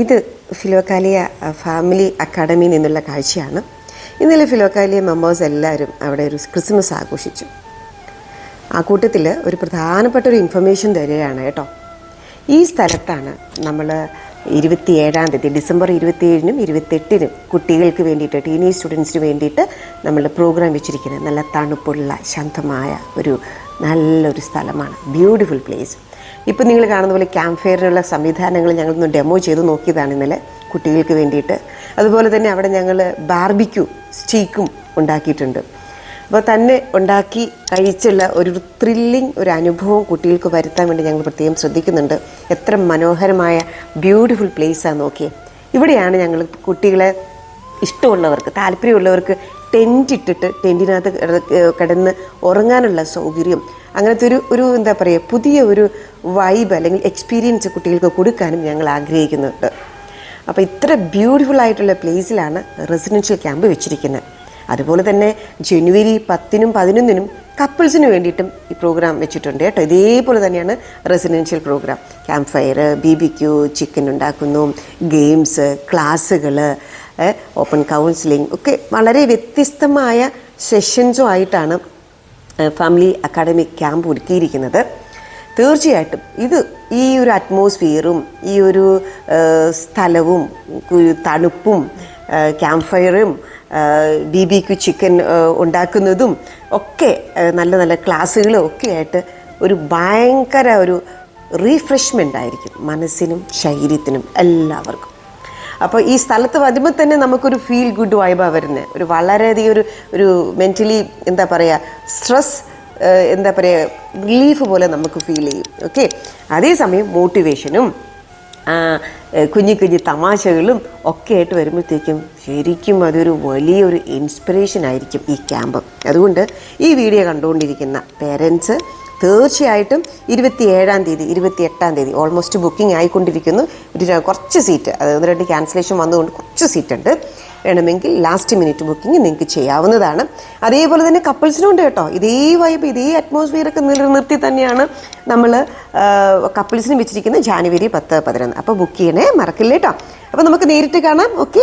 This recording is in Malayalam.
ഇത് ഫിലോക്കാലിയ ഫാമിലി അക്കാഡമിയിൽ നിന്നുള്ള കാഴ്ചയാണ്. ഇന്നലെ ഫിലോക്കാലിയ മെമ്പേഴ്സ് എല്ലാവരും അവിടെ ഒരു ക്രിസ്മസ് ആഘോഷിച്ചു. ആ കൂട്ടത്തിൽ ഒരു പ്രധാനപ്പെട്ട ഒരു ഇൻഫർമേഷൻ തരികയാണ് കേട്ടോ. ഈ സ്ഥലത്താണ് നമ്മൾ ഇരുപത്തി ഏഴാം തീയതി ഡിസംബർ ഇരുപത്തിയേഴിനും ഇരുപത്തെട്ടിനും കുട്ടികൾക്ക് വേണ്ടിയിട്ട് ടീനേജ് സ്റ്റുഡൻസിന് വേണ്ടിയിട്ട് നമ്മൾ പ്രോഗ്രാം വെച്ചിരിക്കുന്നത്. നല്ല തണുപ്പുള്ള ശാന്തമായ ഒരു നല്ലൊരു സ്ഥലമാണ്. ബ്യൂട്ടിഫുൾ പ്ലേസ് ഇപ്പം നിങ്ങൾ കാണുന്ന പോലെ ക്യാമ്പ് ഫെയറിനുള്ള സംവിധാനങ്ങൾ ഞങ്ങളൊന്ന് ഡെമോ ചെയ്ത് നോക്കിയതാണ് ഇന്നലെ കുട്ടികൾക്ക് വേണ്ടിയിട്ട്. അതുപോലെ തന്നെ അവിടെ ഞങ്ങൾ ബാർബിക്യൂ സ്റ്റീക്കും ഉണ്ടാക്കിയിട്ടുണ്ട്. അപ്പോൾ തന്നെ ഉണ്ടാക്കി കഴിച്ചുള്ള ഒരു ത്രില്ലിംഗ് ഒരു അനുഭവം കുട്ടികൾക്ക് വരുത്താൻ വേണ്ടി ഞങ്ങൾ പ്രത്യേകം ശ്രദ്ധിക്കുന്നുണ്ട്. എത്ര മനോഹരമായ ബ്യൂട്ടിഫുൾ പ്ലേസാണ് നോക്കിയേ. ഇവിടെയാണ് ഞങ്ങൾ കുട്ടികളെ ഇഷ്ടമുള്ളവർക്ക് താല്പര്യമുള്ളവർക്ക് ടെന്റ് ഇട്ടിട്ട് ടെന്റിനകത്ത് കിട- കിടന്ന് ഉറങ്ങാനുള്ള സൗകര്യം. അങ്ങനത്തെ ഒരു ഒരു എന്താ പറയുക പുതിയ ഒരു വൈബ് അല്ലെങ്കിൽ എക്സ്പീരിയൻസ് കുട്ടികൾക്ക് കൊടുക്കാനും ഞങ്ങൾ ആഗ്രഹിക്കുന്നുണ്ട്. അപ്പോൾ ഇത്ര ബ്യൂട്ടിഫുൾ ആയിട്ടുള്ള പ്ലേസിലാണ് റെസിഡൻഷ്യൽ ക്യാമ്പ് വെച്ചിരിക്കുന്നത്. അതുപോലെ തന്നെ ജനുവരി പത്തിനും പതിനൊന്നിനും കപ്പിൾസിന് വേണ്ടിയിട്ടും ഈ പ്രോഗ്രാം വെച്ചിട്ടുണ്ട് കേട്ടോ. ഇതേപോലെ തന്നെയാണ് residential programme camp fire B B Q chicken ഉണ്ടാക്കുന്നു ഗെയിംസ് ക്ലാസ്സുകൾ ഓപ്പൺ കൗൺസിലിംഗ് ഒക്കെ വളരെ വ്യത്യസ്തമായ സെഷൻസും ആയിട്ടാണ് ഫാമിലി അക്കാഡമിക് ക്യാമ്പ് ഒരുക്കിയിരിക്കുന്നത്. തീർച്ചയായിട്ടും ഇത് ഈ ഒരു അറ്റ്മോസ്ഫിയറും ഈ ഒരു സ്ഥലവും തണുപ്പും ക്യാമ്പ് ഫയറും ബി ബി ക്യു ചിക്കൻ ഉണ്ടാക്കുന്നതും ഒക്കെ നല്ല നല്ല ക്ലാസ്സുകളും ഒക്കെ ആയിട്ട് ഒരു ഭയങ്കര ഒരു റീഫ്രഷ്മെന്റ് ആയിരിക്കും മനസ്സിനും ശരീരത്തിനും എല്ലാവർക്കും. അപ്പോൾ ഈ സ്ഥലത്ത് വരുമ്പോൾ തന്നെ നമുക്കൊരു ഫീൽ ഗുഡ് വൈബാണ് വരുന്നത് ഒരു വളരെയധികം ഒരു ഒരു മെന്റലി എന്താ പറയാ സ്ട്രെസ് എന്താ പറയാ റിലീഫ് പോലെ നമുക്ക് ഫീൽ ചെയ്യും. ഓക്കെ അതേസമയം മോട്ടിവേഷനും കുഞ്ഞു കുഞ്ഞു തമാശകളും ഒക്കെ ആയിട്ട് വരുമ്പോഴത്തേക്കും ശരിക്കും അതൊരു വലിയൊരു ഇൻസ്പിറേഷൻ ആയിരിക്കും ഈ ക്യാമ്പ് അതുകൊണ്ട് ഈ വീഡിയോ കണ്ടുകൊണ്ടിരിക്കുന്ന പേരൻസ് തീർച്ചയായിട്ടും ഇരുപത്തി ഏഴാം തീയതി ഇരുപത്തി എട്ടാം തീയതി ഓൾമോസ്റ്റ് ബുക്കിംഗ് ആയിക്കൊണ്ടിരിക്കുന്നു. ഒരു കുറച്ച് സീറ്റ് അത് ഒന്ന് രണ്ട് ക്യാൻസലേഷൻ വന്നുകൊണ്ട് കുറച്ച് സീറ്റ് ഉണ്ട്. വേണമെങ്കിൽ ലാസ്റ്റ് മിനിറ്റ് ബുക്കിംഗ് നിങ്ങൾക്ക് ചെയ്യാവുന്നതാണ്. അതേപോലെ തന്നെ കപ്പിൾസിനും ഉണ്ട് കേട്ടോ. ഇതേ വൈബ് ഇതേ അറ്റ്മോസ്ഫിയർ ഒക്കെ നിലനിർത്തി തന്നെയാണ് നമ്മൾ കപ്പിൾസിനും വെച്ചിരിക്കുന്നത് ജാനുവരി പത്ത് പതിനൊന്ന്. അപ്പോൾ ബുക്ക് ചെയ്യണേ മറക്കില്ല കേട്ടോ അപ്പോൾ നമുക്ക് നേരിട്ട് കാണാം. ഓക്കെ